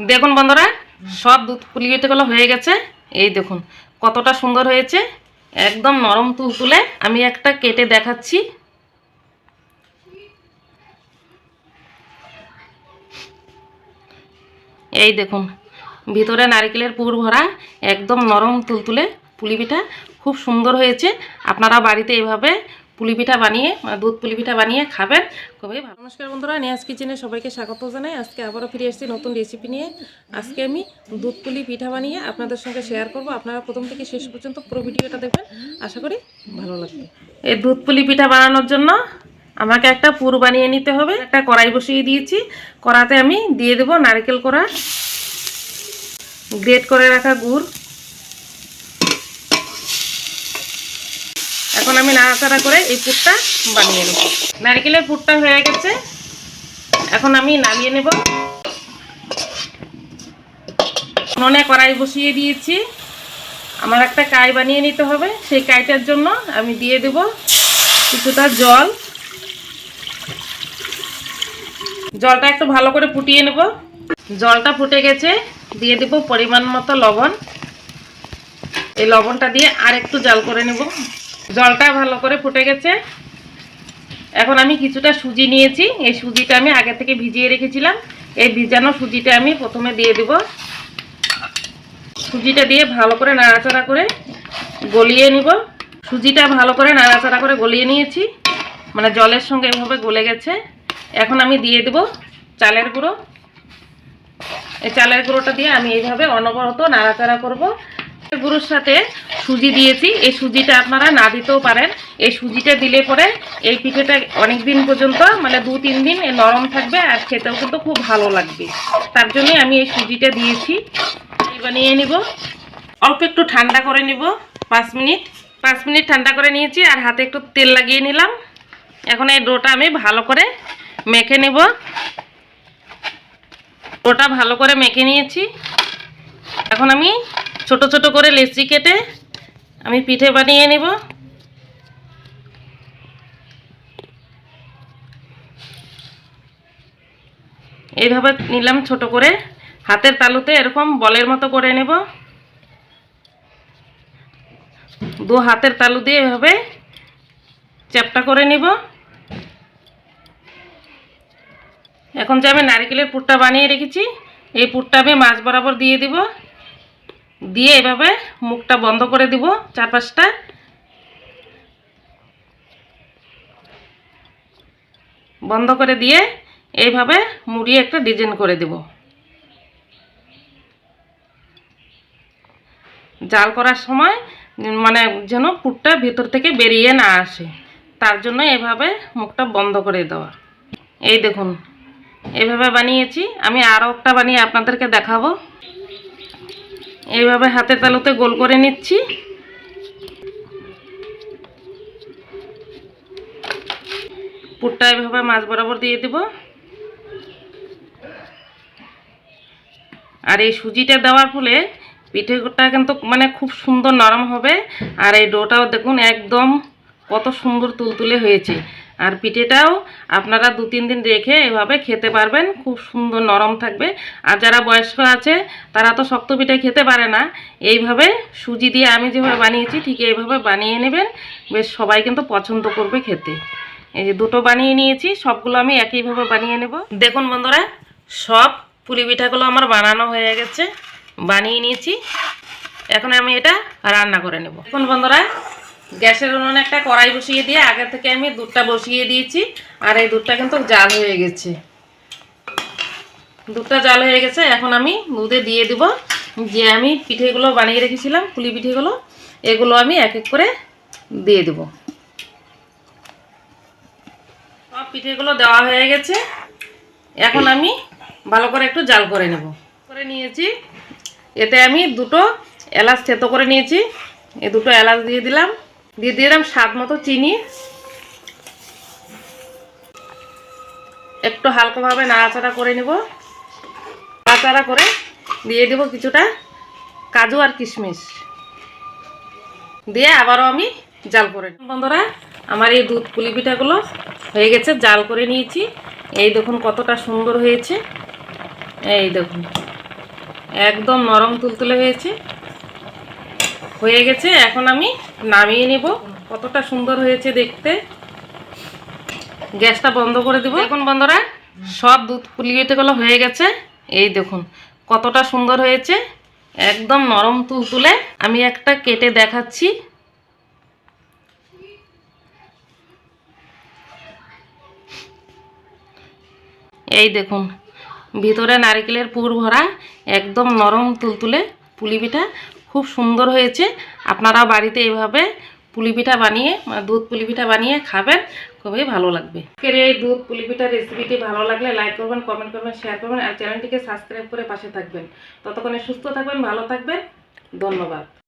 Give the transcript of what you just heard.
দেখুন বন্ধুরা, সব দুধ পুলি পিঠেগুলো হয়ে গেছে। এই দেখুন, কতটা সুন্দর হয়েছে। একদম নরম তুলতুলে আমি একটা কেটে দেখাচ্ছি। এই দেখুন, ভিতরে নারকেলের পুর ভরা, একদম নরম তুলতুলে পুলি পিঠা, খুব সুন্দর হয়েছে। আপনারা বাড়িতে এভাবে পুলি পিঠা বানিয়ে মানে দুধ পুলি পিঠা বানিয়ে খাবেন। খুবই ভালো। নমস্কার বন্ধুরা নিয়াজ কিচেনে সবাইকে স্বাগত জানাই। আজকে আবারও ফিরে এসেছি নতুন রেসিপি নিয়ে। আজকে আমি দুধ পুলি পিঠা বানিয়ে আপনাদের সঙ্গে শেয়ার করব। আপনারা প্রথম থেকে শেষ পর্যন্ত পুরো ভিডিওটা দেখবেন। আশা করি ভালো লাগবে। এই দুধ পুলি পিঠা বানানোর জন্য আমাকে একটা পুর বানিয়ে নিতে হবে। একটা কড়াই বসিয়ে দিয়েছি। কড়াতে আমি দিয়ে দেবো নারকেল কড়া। গ্রেট করে রাখা গুড়। এখন আমি নাড়াচাড়া করে এই পুরটা বানিয়ে নেব। নারকেলের পুরটা হয়ে গেছে। এখন আমি নামিয়ে নেব। উনুনে কড়াই বসিয়ে দিয়েছি। আমার একটা কাই বানিয়ে নিতে হবে। সেই কাইটার জন্য আমি দিয়ে দেব কিছুটা জল। জলটা একটু ভালো করে ফুটিয়ে নেব। জলটা ফুটে গেছে। দিয়ে দেব পরিমাণ মতো লবণ। এই লবণটা দিয়ে আর একটু জাল করে নেব। জলটা ভালো করে ফুটে গেছে। এখন আমি কিছুটা সুজি নিয়েছি। এই সুজিটা আমি আগে থেকে ভিজিয়ে রেখেছিলাম। এই ভিজানো সুজিটা আমি প্রথমে দিয়ে দেব। সুজিটা দিয়ে ভালো করে নাড়াচাড়া করে গলিয়ে নিব। সুজিটা ভালো করে নাড়াচাড়া করে গলিয়ে নিয়েছি। মানে জলের সঙ্গে এভাবে গলে গেছে। এখন আমি দিয়ে দেব চালের গুঁড়ো। এই চালের গুঁড়োটা দিয়ে আমি এইভাবে অনবরত নাড়াচাড়া করব। গুঁড়োর সাথে সুজি দিয়েছি। এই সুজিটা আপনারা না দিতেও পারেন। এই সুজিটা দিলে পরে এই পিঠেটা অনেক দিন পর্যন্ত মানে দু, তিন দিন নরম থাকবে আর খেতেও কিন্তু খুব ভালো লাগবে। তার জন্যই আমি এই সুজিটা দিয়েছি। বানিয়ে নিব। অল্প একটু ঠান্ডা করে নিব, পাঁচ মিনিট। পাঁচ মিনিট ঠান্ডা করে নিয়েছি আর হাতে একটু তেল লাগিয়ে নিলাম। এখন এই ডোটা আমি ভালো করে মেখে নেব। ডোটা ভালো করে মেখে নিয়েছি। এখন আমি ছোট ছোট করে লেচি কেটে আমি পিঠে বানিয়ে নেব। এইভাবে নিলাম ছোট করে। হাতের তালুতে এরকম বলের মতো করে নেব। দু হাতের তালু দিয়ে এভাবে চ্যাপটা করে নিব। এখন যে আমি নারকেলের পুরটা বানিয়ে রেখেছি, এই পুরটা আমি মাছ বরাবর দিয়ে দিব। দিয়ে এভাবে মুখটা বন্ধ করে দিব চারপাশটা। বন্ধ করে দিয়ে এইভাবে মুড়িয়ে একটা ডিজাইন করে দেব। জাল করার সময় মানে যেন পুরটা ভিতর থেকে বেরিয়ে না আসে, তার জন্য এভাবে মুখটা বন্ধ করে দেওয়া। এই দেখুন, এভাবে বানিয়েছি। আমি আরও একটা বানিয়ে আপনাদেরকে দেখাবো। এইভাবে হাতের তালুতে গোল করে নিচ্ছি। পুরটা এভাবে মাছ বরাবর দিয়ে দেব। আর এই সুজিটা দেওয়ার ফলে পিঠেটা কিন্তু মানে খুব সুন্দর নরম হবে। আর এই ডোটাও দেখুন একদম কত সুন্দর তুলতুলে হয়েছে। আর পিঠেটাও আপনারা দু তিন দিন রেখে এভাবে খেতে পারবেন, খুব সুন্দর নরম থাকবে। আর যারা বয়স্ক আছে, তারা তো শক্ত পিঠে খেতে পারে না। এইভাবে সুজি দিয়ে আমি যেভাবে বানিয়েছি, ঠিক এইভাবে বানিয়ে নেবেন। বেশ সবাই কিন্তু পছন্দ করবে খেতে। এই যে দুটো বানিয়ে নিয়েছি, সবগুলো আমি একইভাবে বানিয়ে নেব। দেখুন বন্ধুরা, সব পুলি পিঠাগুলো আমার বানানো হয়ে গেছে, বানিয়ে নিয়েছি। এখন আমি এটা রান্না করে নেব। এখন বন্ধুরা গ্যাসের উনুনে একটা কড়াই বসিয়ে দিয়ে আগে থেকে আমি দুধটা বসিয়ে দিয়েছি, আর এই দুধটা কিন্তু জাল হয়ে গেছে। দুধটা জাল হয়ে গেছে, এখন আমি দুধে দিয়ে দিব যে আমি পিঠেগুলো বানিয়ে রেখেছিলাম, পুলি পিঠেগুলো, এগুলো আমি এক এক করে দিয়ে দেব। সব পিঠেগুলো দেওয়া হয়ে গেছে, এখন আমি ভালো করে একটু জাল করে নেব। করে নিয়েছি, এতে আমি দুটো এলাচ থেতো করে নিয়েছি এই দুটো এলাচ দিয়ে দিলাম। দিয়ে দিলাম স্বাদ মতো চিনি। একটু হালকাভাবে নাড়াচাড়া করে নেব। নাড়াচাড়া করে দিয়ে দেব কিছুটা কাজু আর কিশমিশ। দিয়ে আবারও আমি জাল করে। বন্ধুরা, আমার এই দুধ পুলি পিঠাগুলো হয়ে গেছে, জাল করে নিয়েছি। এই দেখুন কতটা সুন্দর হয়েছে। এই দেখুন, একদম নরম তুলতুলে হয়েছে। হয়ে গেছে, এখন আমি নামিয়ে নেব। কতটা সুন্দর হয়েছে দেখতে। গ্যাসটা বন্ধ করে দিব। এখন বন্ধুরা, সব দুধ পুলিয়েটেগুলো হয়ে গেছে। এই দেখুন, কতটা সুন্দর হয়েছে। একদম নরম তুলতুলে আমি একটা কেটে দেখাচ্ছি। এই দেখুন, ভিতরে নারকেলের পুর ভরা একদম নরম তুলতুলে পুলি পিঠা খুব সুন্দর হয়েছে। আপনারা বাড়িতে এভাবে পুলি পিঠা বানিয়ে মানে দুধ পুলি পিঠা বানিয়ে খাবেন, খুবই ভালো লাগবে। আজকের এই দুধ পুলি পিঠার রেসিপিটি ভালো লাগলে লাইক করবেন কমেন্ট করবেন শেয়ার করবেন, আর চ্যানেলটিকে সাবস্ক্রাইব করে পাশে থাকবেন। ততক্ষণে সুস্থ থাকবেন, ভালো থাকবেন। ধন্যবাদ।